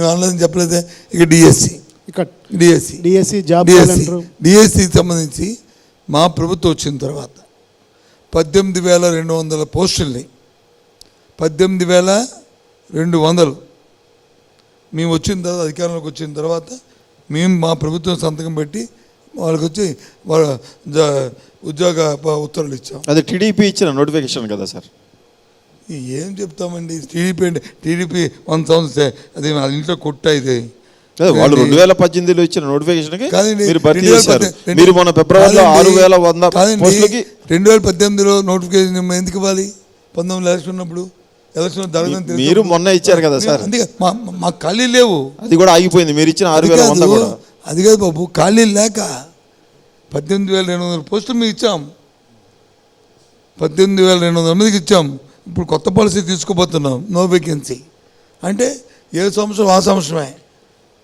మేము అనలేదని చెప్పలేదే. ఇక డిఎస్సి ఇక్కడ డిఎస్సి డిఎస్సి జాబ్ డిఎస్సి డిఎస్సికి సంబంధించి మా ప్రభుత్వం వచ్చిన తర్వాత పద్దెనిమిది వేల రెండు వందల పోస్టుల్ని పద్దెనిమిది వేల రెండు వందలు మేము వచ్చిన తర్వాత అధికారంలోకి వచ్చిన తర్వాత మేము మా ప్రభుత్వం సంతకం పెట్టి వాళ్ళకి వచ్చి వాళ్ళ ఉద్యోగ ఉత్తర్వులు ఇచ్చాం. అది టీడీపీ ఇచ్చిన నోటిఫికేషన్ కదా సార్? ఏం చెప్తామండి? టీడీపీ అంటే టీడీపీ వన్ సంవత్సరం అది వాళ్ళ ఇంట్లో కొట్ట ఇది. వాళ్ళు రెండు వేల పద్దెనిమిదిలో ఇచ్చిన నోటిఫికేషన్కి కాదండి, మీరు భర్తీ చేశారు. మీరు మొన్న ఫిబ్రవరిలో ఆరు వేల వంద పోస్టులకి రెండు వేల పద్దెనిమిదిలో నోటిఫికేషన్ ఎందుకు ఇవ్వాలి? పంతొమ్మిది ఎలక్షన్ ఉన్నప్పుడు ఎలక్షన్ జరగదని. మీరు మొన్న ఇచ్చారు కదా సార్. అందుకే మా మా ఖాళీ లేవు. అది కూడా ఆగిపోయింది. మీరు ఇచ్చిన ఆరు వేల వంద కూడా. అది కాదు బాబు ఖాళీ లేక పద్దెనిమిది వేల రెండు వందల పోస్టులు మీకు ఇచ్చాం పద్దెనిమిది వేల రెండు వందల మందికి ఇచ్చాం. ఇప్పుడు కొత్త పాలసీ తీసుకుపోతున్నాం నో వేకెన్సీ అంటే ఏ సంవత్సరం ఆ సంవత్సరమే.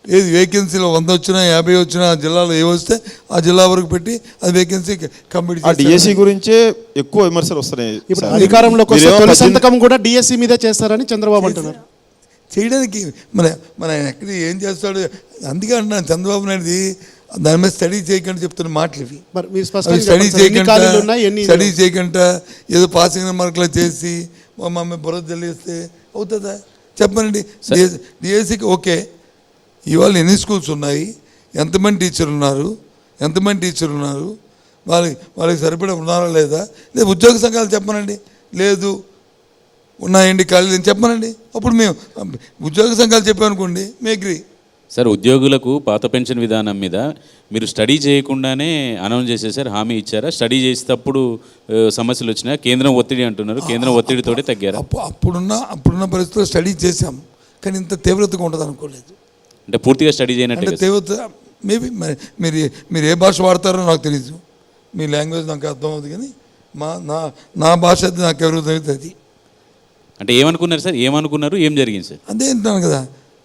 ఏది వేకెన్సీలో వంద వచ్చినా యాభై వచ్చినా ఆ జిల్లాలో ఏ వస్తే ఆ జిల్లా వరకు పెట్టి అది వేకెన్సీ కంప్లీట్ ఆ డిఎస్సి గురించే ఎక్కువ విమర్శలు వస్తున్నాయి ఇప్పుడు. అధికారంలోకి వస్తే తొలి సంతకం కూడా డిఎస్సి మీదే చేస్తారని చంద్రబాబు అంటున్నారు. చేయడానికి మన మన ఎక్కడ ఏం చేస్తాడు? అందుకే అంటున్నాను చంద్రబాబు నాయుడుది. దాని మీద స్టడీ చేయకుండా చెప్తున్న మాటలు ఇవి. స్టడీ చేయకుండా స్టడీ చేయకుండా ఏదో పాసింగ్ మార్కులు చేసి మా మమ్మీ బుర్ర జల్లిస్తే అవుతుందా? చెప్పండి. డిఎస్సికి ఓకే. ఇవాళ ఎన్ని స్కూల్స్ ఉన్నాయి? ఎంతమంది టీచర్లు ఉన్నారు? ఎంతమంది టీచర్లు ఉన్నారు? వాళ్ళకి వాళ్ళకి సరిపడా ఉన్నారా లేదా? లేదా ఉద్యోగ సంఘాలు చెప్పనండి. లేదు. ఉన్నాయండి అని చెప్పనండి. అప్పుడు మేము ఉద్యోగ సంఘాలు చెప్పామనుకోండి మీ అగ్రి సార్ ఉద్యోగులకు పాత పెన్షన్ విధానం మీద మీరు స్టడీ చేయకుండానే అనౌన్స్ చేసేసారు హామీ ఇచ్చారా? స్టడీ చేసేటప్పుడు సమస్యలు వచ్చినాయి కేంద్రం ఒత్తిడి అంటున్నారు కేంద్రం ఒత్తిడితోటే తగ్గారా? అప్పు అప్పుడున్న అప్పుడున్న పరిస్థితుల్లో స్టడీ చేశాం కానీ ఇంత తీవ్రతగా ఉంటుంది అనుకోలేదు. అంటే పూర్తిగా స్టడీ అంటే చేయనట్టు తీవ్రత మేబీ మరి మీరు ఏ భాష వాడతారో నాకు తెలియదు మీ లాంగ్వేజ్ నాకు అర్థం అవుతుంది కానీ మా నా నా భాష నాకు ఎవరు అది. అంటే ఏమనుకున్నారు సార్? ఏమనుకున్నారు? ఏం జరిగింది సార్? అదే అంటున్నాను కదా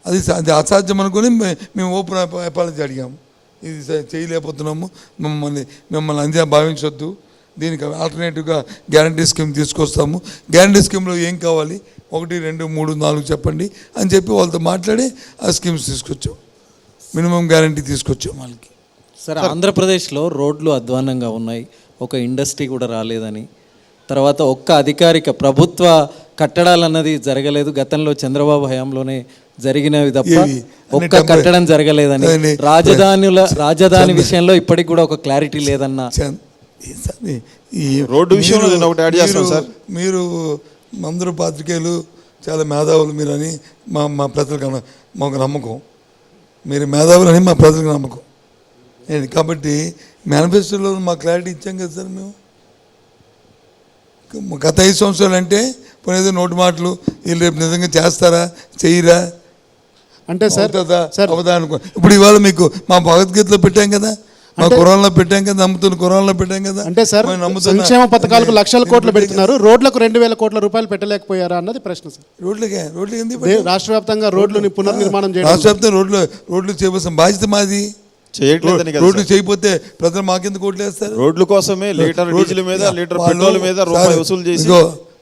అది అది అసాధ్యం అనుకుని మేము ఓపెన్ అపాలజీ అడిగాము. ఇది చేయలేకపోతున్నాము. మిమ్మల్ని మిమ్మల్ని అందే భావించొద్దు. దీనికి ఆల్టర్నేటివ్గా గ్యారంటీ స్కీమ్ తీసుకొస్తాము. గ్యారంటీ స్కీమ్లో ఏం కావాలి? ఒకటి రెండు మూడు నాలుగు చెప్పండి అని చెప్పి వాళ్ళతో మాట్లాడి ఆ స్కీమ్స్ తీసుకొచ్చాం. మినిమం గ్యారంటీ తీసుకొచ్చాం వాళ్ళకి. సరే ఆంధ్రప్రదేశ్లో రోడ్లు అధ్వానంగా ఉన్నాయి. ఒక ఇండస్ట్రీ కూడా రాలేదని. తర్వాత ఒక్క అధికారిక ప్రభుత్వ కట్టడాలన్నది జరగలేదు. గతంలో చంద్రబాబు హయాంలోనే జరిగినవి తప్ప ఒక్క. కట్టడం జరగలేదని. రాజధానుల రాజధాని విషయంలో ఇప్పటికి కూడా ఒక క్లారిటీ లేదన్న ఈ రోడ్డు విషయంలో నేను ఒకటి యాడ్ చేస్తాను సార్. మీరు అందరూ పాత్రికేయులు చాలా మేధావులు మీరని మా మా ప్రజలకు మాకు నమ్మకం. మీరు మేధావులని మా ప్రజలకు నమ్మకం. ఏంటి? కాబట్టి మేనిఫెస్టోలో మా క్లారిటీ ఇచ్చాం కదా సార్ మేము. గత ఐదు సంవత్సరాలు అంటే పోనీ ఏదో నోటి మాటలు వీళ్ళు రేపు నిజంగా చేస్తారా చెయ్యరా అంటే సార్ సార్. ఇప్పుడు ఇవాళ మీకు మా భగవద్గీతలో పెట్టాం కదా? మా కురాన్లో పెట్టాం కదా? నమ్ముతున్న కురాన్లో పెట్టాం కదా? అంటే సార్ సంక్షేమ పథకాలకు లక్షల కోట్లు పెడుతున్నారు. రోడ్లకు రెండు వేల కోట్ల రూపాయలు పెట్టలేకపోయారా అన్నది ప్రశ్న సార్. రోడ్లకే? రోడ్లకి? రాష్ట్ర వ్యాప్తంగా రోడ్లని పునర్నిర్మాణం చేయడం. రాష్ట్ర వ్యాప్తంగా రోడ్లు రోడ్లు చేయవలసిన బాధ్యత మాది. రోడ్లు. చేయకపోతే ప్రజలు మాకెందుకు ఓట్లు వేస్తారు రోడ్ల కోసమే లీటర్ రోడ్లు- డీజిల్ మీద లీటర్ పెట్రోల్ మీద రూపాయి సార్, వసూలు చేసి